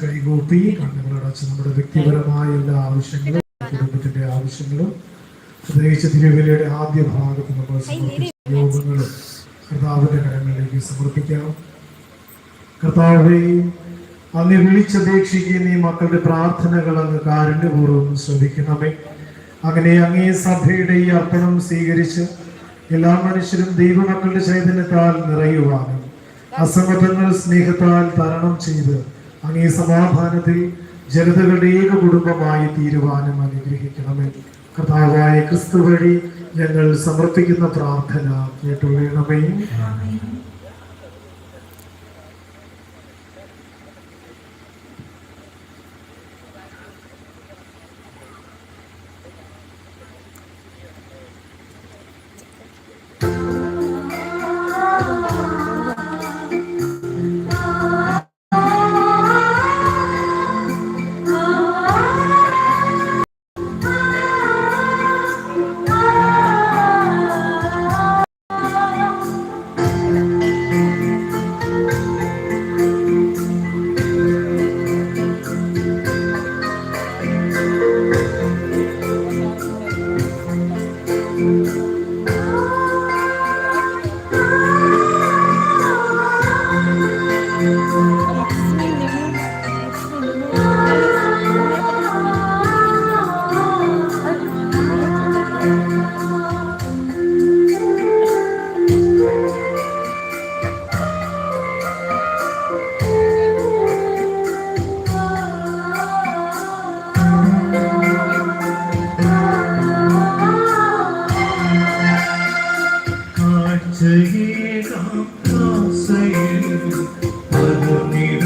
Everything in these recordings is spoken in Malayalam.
കൈകൂപ്പി കണ്ണുകളടച്ച് നമ്മുടെ വ്യക്തിപരമായ എല്ലാ ആവശ്യങ്ങളും കുടുംബത്തിന്റെ ആവശ്യങ്ങളും പ്രത്യേകിച്ച് തിരുവല്ലയുടെ ആദ്യ ഭാഗത്ത് നമ്മൾ യോഗങ്ങളും കർത്താവിന്റെ കരങ്ങളിലേക്ക് സമർപ്പിക്കാം. കർത്താവിനെയും അങ്ങ് വിളിച്ചപേക്ഷിക്കുന്ന ഈ മക്കളുടെ പ്രാർത്ഥനകൾ അങ്ങ് കാരുണ്യപൂർവം ശ്രദ്ധിക്കണമേ അങ്ങനെ അങ്ങേ സഭയുടെ ഈ അർപ്പണം സ്വീകരിച്ച് എല്ലാ മനുഷ്യരും ദൈവമക്കളുടെ ചൈതന്യത്താൽ നിറയുവാനും അസംഗതങ്ങൾ സ്നേഹത്താൽ തരണം ചെയ്ത് അങ്ങേ സമാധാനത്തിൽ ജനതകളുടെ ഏക കുടുംബമായി തീരുവാനും അനുഗ്രഹിക്കണമേ. കർത്താവായ ക്രിസ്തു വഴി ഞങ്ങൾ സമർപ്പിക്കുന്ന പ്രാർത്ഥന കേട്ടുകൊള്ളണമേ. Take it off, I'll say it. I don't need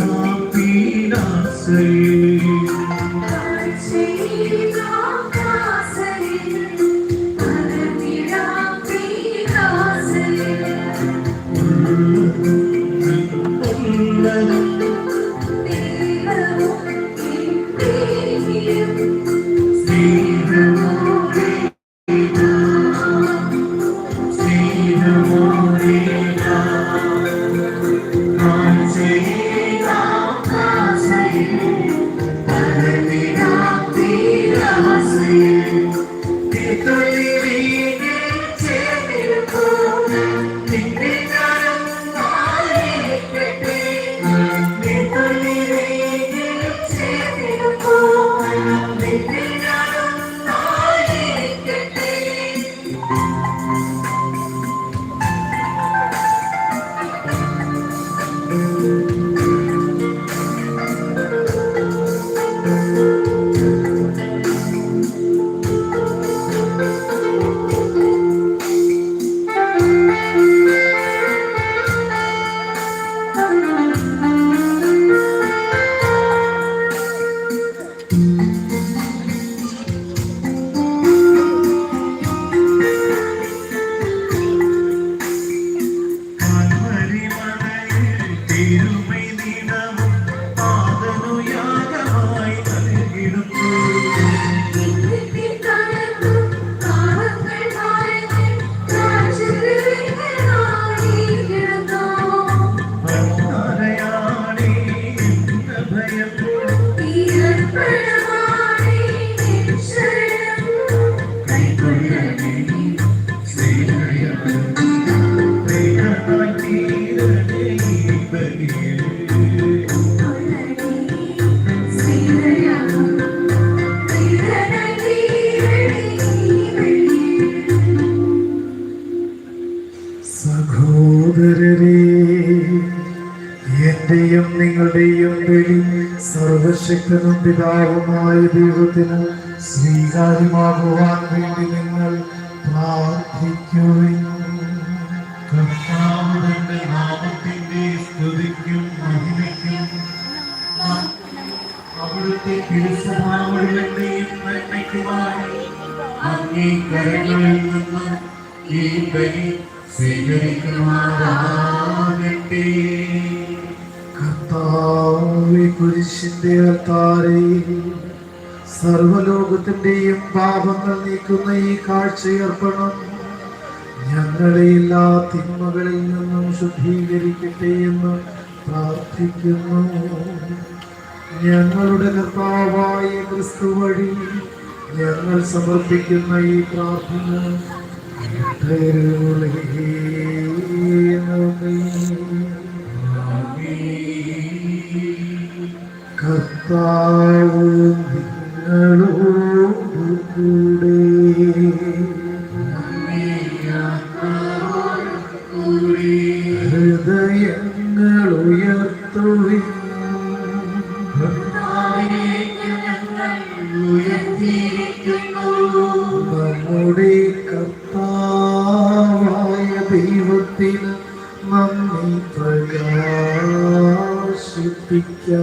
സർവശക്തനും പിതാവുമായ ദൈവത്തിന് സ്വീകാര്യമാകുവാൻ വേണ്ടി നിങ്ങൾ പ്രാർത്ഥിക്കുവിൻ. സ്തുതിക്കും അവിടുത്തെ കരങ്ങളിൽ സ്വീകരിക്കുമാറാകട്ടെ. കർത്താവെ കുരിശിന്റെ അത്താരേ സർവലോകത്തിന്റെയും പാപങ്ങൾ നീക്കുന്ന ഈ കാഴ്ചയർപ്പണം ഞങ്ങളെ എല്ലാ തിന്മകളിൽ നിന്നും ശുദ്ധീകരിക്കട്ടെ എന്ന് പ്രാർത്ഥിക്കുന്നു. ഞങ്ങളുടെ കർത്താവായ ക്രിസ്തു വഴി ഞങ്ങൾ സമർപ്പിക്കുന്ന ഈ പ്രാർത്ഥന കർത്താവ് നിങ്ങളോടുകൂടെ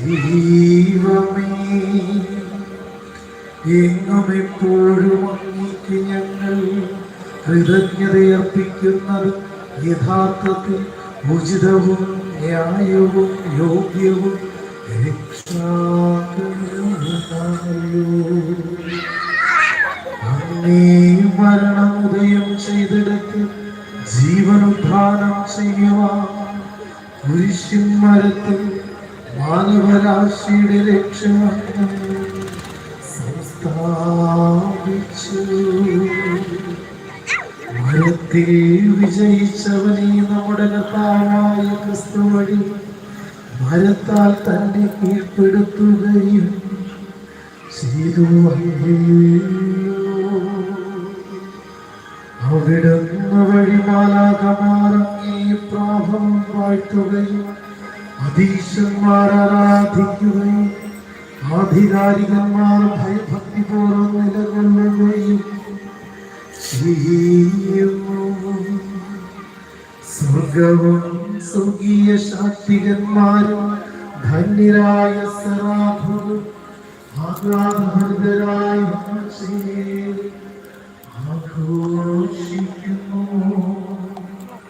ദൈവമേ എങ്ങും എപ്പോഴും അങ്ങേക്ക് ഞങ്ങൾ കൃതജ്ഞതയർപ്പിക്കുന്നത് യഥാർത്ഥത്തിൽ ഉചിതവും ന്യായവും യോഗ്യവും അങ്ങേ മരണമുദയം ചെയ്തെടുത്ത് ജീവനുദ്ധാനം ചെയ്യുവാൻ കുരിശിൻ മാനവരാശിയുടെ രക്ഷ സംസ്ഥാപിച്ചു മരത്തിൽ വിജയിച്ചവനെ നമ്മുടെ കർത്താവായ ക്രിസ്തു വഴി മരത്താൽ തന്നെ കീഴ്പ്പെടുത്തുകയും ചെയ്തു. അവിടുന്ന് വഴി മാലാകമാറങ്ങി പ്രാഭം വാഴ്ത്തുകയും അധീശന്മാർ ആരാധിക്കുകയും ആധികാരികന്മാർ ഭയഭക്തിപൂർവം നിലകൊള്ളുകയും ചെയ്യുന്നു സ്വർഗവും സ്വർഗീയ ശാക്തികന്മാരും ധന്യരായ സറാഭവും ആഹ്ലാദഭരിതരായ ആഘോഷിക്കുന്നു.